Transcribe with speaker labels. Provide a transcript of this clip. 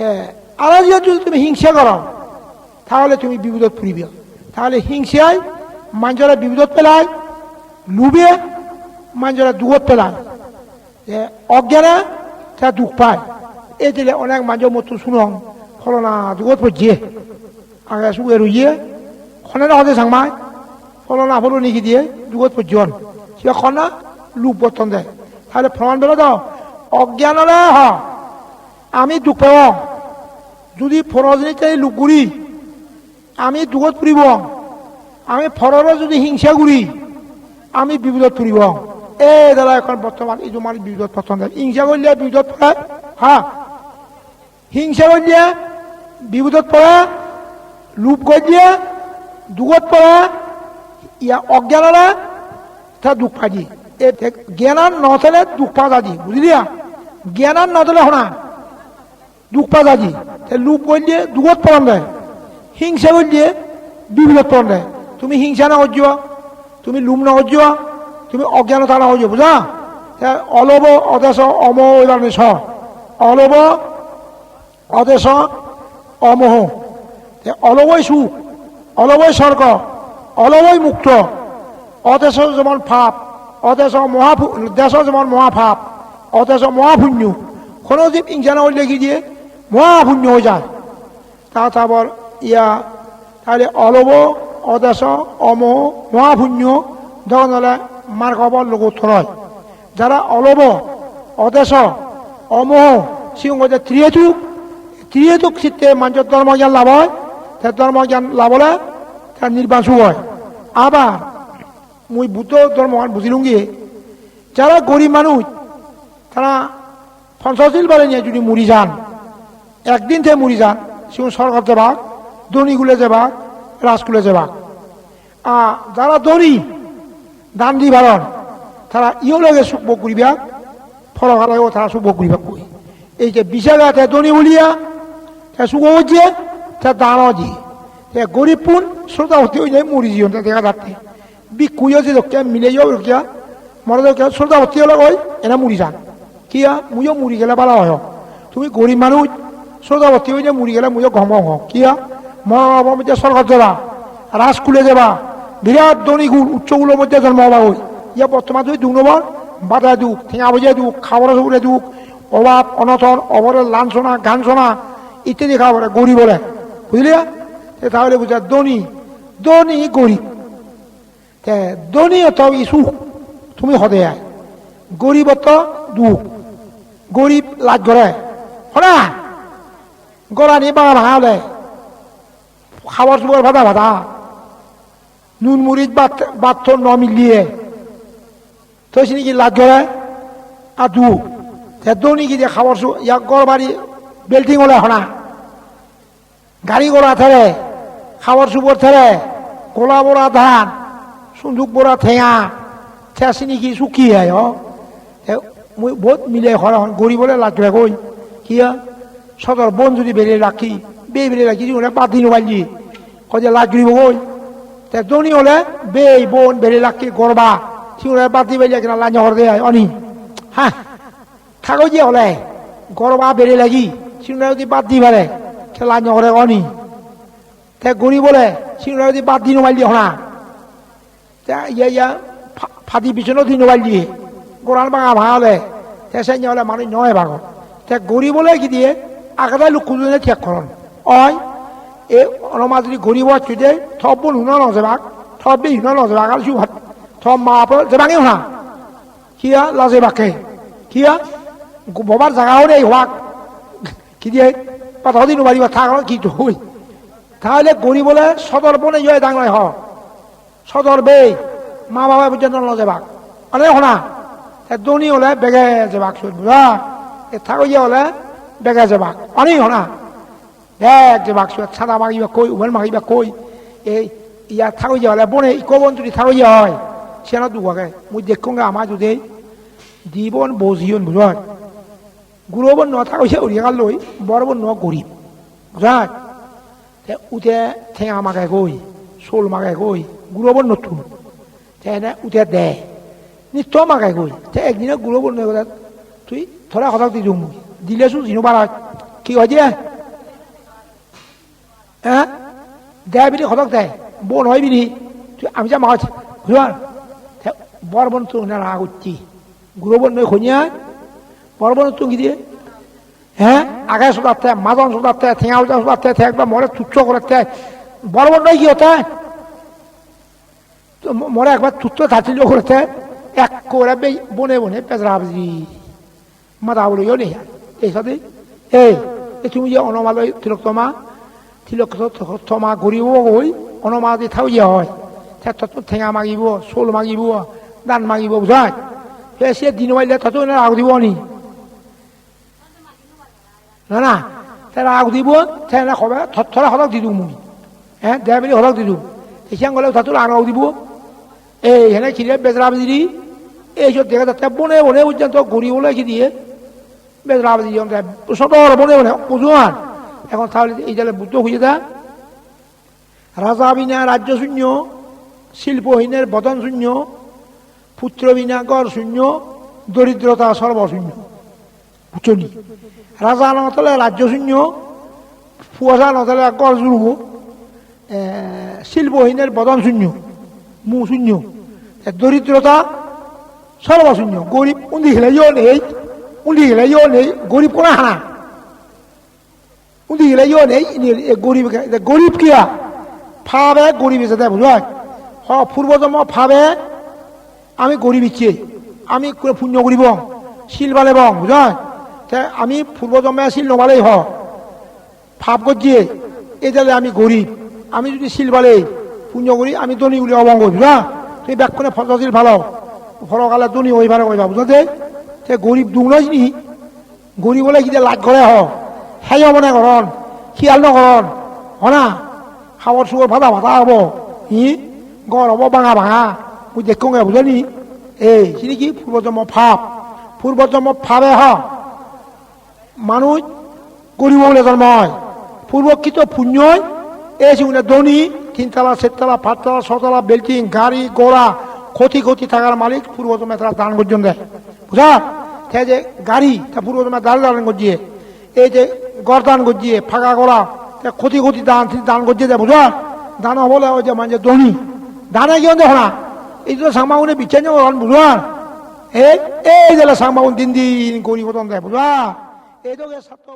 Speaker 1: হ্যাঁ। আর যদি তুমি হিংসা করো, তাহলে তুমি বিপদত ফুরিবে তাহলে হিংসায় মানুষরা বিপদত পেলায়, লুবে মানুষরা দুঃখত পেলায়। যে অজ্ঞানে তা দুঃখ পায়। এই দিলে অনেক মানুষের মতো শুনং। ফলনা দুঃখত পড়ছে। আগে সুগে রুইয়ে, খনে হতে সাংমায় ফলনা ফলো নিকি দিয়ে দুঃখত পর্যন সে খনা লুপ বর্তন দেয়। তাহলে প্রমাণ বেলা দাও, অজ্ঞানরে হ, আমি দুঃখ পাব। যদি ফরজনীতে লুকুরি আমি দুঃখত ফুরিব আমি ফররে যদি হিংসা করি, আমি বিপদত ফুরিব এই দ্বারা এখন বর্তমান এই তোমার বিপদত পছন্দ। হিংসা করলে বিপদত পড়ে হ্যাঁ হিংসা করলে বিপদত পড়ে লোভ করলে দুঃখত পড়ে ইয়া অজ্ঞানরা তা দুঃখ পাই এ জ্ঞানান নথলে দুঃখ পা যাদি বুঝলিয়া জ্ঞানান নথলে শোনা। দুঃখ পা যাদি লোভ করলে দুঃখত পড়ান দেয় হিংসা করলে বিপদত পড়ান দেয় তুমি হিংসা না করছ তুমি লুম না করছ তুমি অজ্ঞানতা না করছ বুঝা অলব অদেশ অম এবার স অলব অদেশ অমোহ। অলবই সুখ অলবই স্বর্গ অলবই মুক্ত। অদেশ যেমন ফাপ অদেশ মহা দেশ যেমন মহাফাপ অদেশ মহাপুণ্য। কোনো জীব হিংসা না কি দিয়ে? মহাপুণ্য হয়ে যায়। তারপর ইয়া, তাহলে অলব, অদেশ, অম, মহাপুণ্য যখন হলে মার খবর লোক থরয় যারা অলব, অদেশ অমোহ সিংহ যে ত্রিয়েতুক চিত্তে মানুষের ধর্মজ্ঞান লাভ হয়। তার ধর্মজ্ঞান লাভ হলে তার নির্বাসু হয়। আবার মুই বুদ্ধ ধর্মজ্ঞান বুঝিলুঙ্গি, যারা গরিব মানুষ, তারা পঞ্চাশিল বারে নিয়ে যদি মরি যান একদিন থেকে মরি যান। সেগুলো সরকার যাবা দনিগুলে যাবা রাজকুলে যাবা আর যারা দনি দান দি বারণ, তারা ইও লগে সুখ করিবা ফলকা লাগেও তারা সুখ করিবা কই। এই যে বিশাখা তে দনি বলিয়া, তে সুখ হচ্ছে তে দান দি তে গরিব পুন, শ্রোতা হতে হয়ে যায় মরি জীবন দেখা যাচ্ছে। বি কুইও যে লোককে মিলে যাও লোকিয়া মরে লোক শ্রোতা হতে হলে এনা মরি যান। কিয়া মুইও মরি গেলে ভালো হয়। তুমি গরিব মানুষ ভর্তি হয়ে যায় মরি গেলে মুইও ঘম ঘম। কিয়া মর মধ্যে সরকার যাবা রাজকুলে যাবা, বিরাট দনিগুল উচ্চগুলোর মধ্যে জন্ম হবা হই ইয়া বর্তমান তুই দু নম্বর, বাধা দুঃখ, ঠেঙা বজিয়া দুঃখ, খাবার সবুরে দুঃখ, অভাব অনথন অবরের লাঞ্ছনা গানছনা ইত্যাদি খাবার গরিবরে বুঝলিয়া তাহলে বুঝা দনি দনি গরিব। তে দনি অত সুখ তুমি হদে আয়। গরিবত দুঃখ। গরিব লাজ করে হনা? গড়ানি বাঙা ভাঙা হলে খাবার চুবার ভাদা ভাদা নুন মুড়িত বাত ন মিলিয়ে। তৈছি নাকি লাজ করে আর দু। দৌনি কি দিয়ে খাবার চু ইয়াক গড় বাড়ি বিল্ডিং হলে হনা গাড়ি গোড়া থেরে খাবার চুবর থেরে, গোলা বড়া ধান, সুন্দুক বড়া ঠেঙা থেসি নাকি শুকি আয় বহুত মিলে হরা গরিবলে লাজ করে কই। কিয়া সদর বন যদি বেরিয়ে রাখি, বে বেরিয়ে রাখি ওরা বাদ কয়ে লাজ করিব কই? তে দনি হলে বে বোন বেরিয়ে রাখি গরবা সিংহরা বাদ দি বেরিয়ে কিনা লাঞ্জ হর দেয় অনি। হ্যাঁ থাকো যে হলে গরবা বেরিয়ে লাগি সিংহরা যদি বাদ দি পারে লাঞ্জ হরে, অনি। তে গরিব বলে সিংহরা যদি বাদ দিন পারলি হনা। তে ইয়া ইয়া ফাটি পিছনেও দিন পারলি গোড়ান ভাঙা ভাঙালে তে সে হলে মানুষ নয় ভাগ। তে গরিবলে কি দিয়ে? আগাদাই লোক খুঁজে ঠিক করন। অয় এ অনমা যদি গরিব চুদে থব নুন নজেবাক থব বে হিন নজেবাক আর সুভাত থব মা জেবাঙে হনা। কিয়া লাজে বাকে কিয়া ববার জায়গাও নেই হওয়াক কি দিয়ে? পাতা দিন বাড়ি বা থাকা কি হই। তাহলে গরিবলে সদর বনে জয় ডাঙায় হ সদর বে, মা বাবা পর্যন্ত নজেবাক অনেক হনা দনি হলে বেগে যাবাক বুঝা এ থাকইয়া হলে বেগে যাবাক অনেক হনা এক যাবাক সুদ সাদা মাগিবা কই উভেন মাগিবা কই। এই ইয়ার থাকইয়া হলে, বনে ইকবন যদি থাকইয়া হয়, সেনা দুগাকে মুই দেখুঙ্গে আমার যদি জীবন বজিয়ন বুঝা গুরুবন ন থাকইয়া উড়িয়া লই বড়বন ন গরিব। বুঝা উঠে ঠেঙা মাগে কই, শোল মাগে কই গুরুবন নতুন। তেনে উঠে দে। নিত্য মাগাই গৈ তে একদিনে গুলো বন্ধ তুই থৰা কথা দি দিওঁ। মোক দিলেচোন জিনো পাৰা কি হয় দিয়ে? হ্যাঁ দেয় বিনি হতক দেয় বোন হয় বিনি তুই আমি যা মাছ বুঝবার বড় বোন তো না রাগ হচ্ছি গুরু বোন নয় খনিয়া বড় বোন তুঙ্গি দিয়ে? হ্যাঁ আগে শোধাতে মাদন শোধাতে ঠেঙা উল্টা শোধাতে একবার মরে তুচ্ছ করতে বড় বোন নয় কি হতে মরে একবার তুচ্ছ তাচ্ছিল্য করতে এক করে বনে বনে পেজরা হাবজি মাথা বলে নেই। এই সাথে এই তুমি যে অনমালয় তিলকতমা তিলকতমা ঘূৰিব গৈ অনমা দি থাও যে হয়। ক্ষেত্ৰতো ঠেঙা মাগিব, চোল মাগিব, দান মাগিব, বুজাই। সেই সে দিন মাৰিলে তাতো এনে ৰাগ দিব নি? না না তাই ৰাগ দিব তাই এনে কবে থৰা সদক দি দিওঁ মই হে দেয়া বুলি সদক দি দিওঁ। এতিয়া গ'লে তাতো ৰাগ দিব। এই, সেনে খিৰে বেজৰা দি এইসব দেখা যাচ্ছে বনে বনে পর্যন্ত ঘুরিবলৈ কি দিয়ে। বেজরা বাজি সদর বনে বনে ওজোয়ান এখন তাহলে এই জালে বুদ্ধ খুঁজে দা রাজা বিনা রাজ্য শূন্য, শিল্পহীনের বদন শূন্য, পুত্র বিনা গড় শূন্য, দরিদ্রতা সর্বশূন্য উচনি রাজা নতলে রাজ্য শূন্য ফুয়াশা নতলে গড় জুড়ব শিল্পহীনের বদন শূন্য, মু শূন্য। দরিদ্রতা সর্বশূন্য গরিব উন্দি খেলাইও নেই। উন্দি খেলাইও নেই গরিব কোনা হানা উন্দি খেলাইও নেই এ গরিব এ গরিব কিয়া ফাবে গরিব এসে বুঝায় হ পূর্বজন্ম ফাবে আমি গরিব ইচ্ছে আমি করে পুণ্য করিব শিল বালে বং বুঝায় তে আমি পূর্বজন্মে শিল নবালেই হ ফাপ গজিয়ে এই তাহলে আমি গরিব আমি যদি শিল বালে পুণ্য করি আমি দনি উলি অবঙ্গ বুঝা তুই ব্যাকুনে ফসল ভালো ফলকালে দনি ওই ভালো কইবা বুঝতে তে গরিব দুংলইস নি, গরিবলে কিটা লাগ করে হ। হেই হব না করন খিয়াল নকরন হনা খাবার সুগর ভাতা ভাতা হব। হি? গড় হব ভাঙা ভাঙা। মুই দেখো গে বুঝলি এই চিনি কি? পূর্বজন্ম ফাপ। পূর্বজন্ম ফাবে হ। মানুষ গরিব বলে জন্ম হয়। পূর্বকৃত পুণ্যই এই সেগুলো ধনী। তিনতলা চারতলা পাঁচতলা ছতলা বিল্ডিং, গাড়ি গোড়া ক্ষতি ক্ষতি থাকার মালিক পূর্বজন্মে তারা দান করছেন দেয় বুঝা? সে যে গাড়ি তা পূর্বজন্মে দান দান করছে। এই যে গড় দান করছে, ফাঁকা করা ক্ষতি ক্ষতি দান দান করছে দেয় বুঝা? দান হবলে ওই যে মানে দনি দানে কি দেখো না, এই তো সাংবাগুনে বিচ্ছেন বুঝা? এই এই যে সাংবাগুন দিন দিন গরিব দেয়, বুঝা? এই তো ছাত্র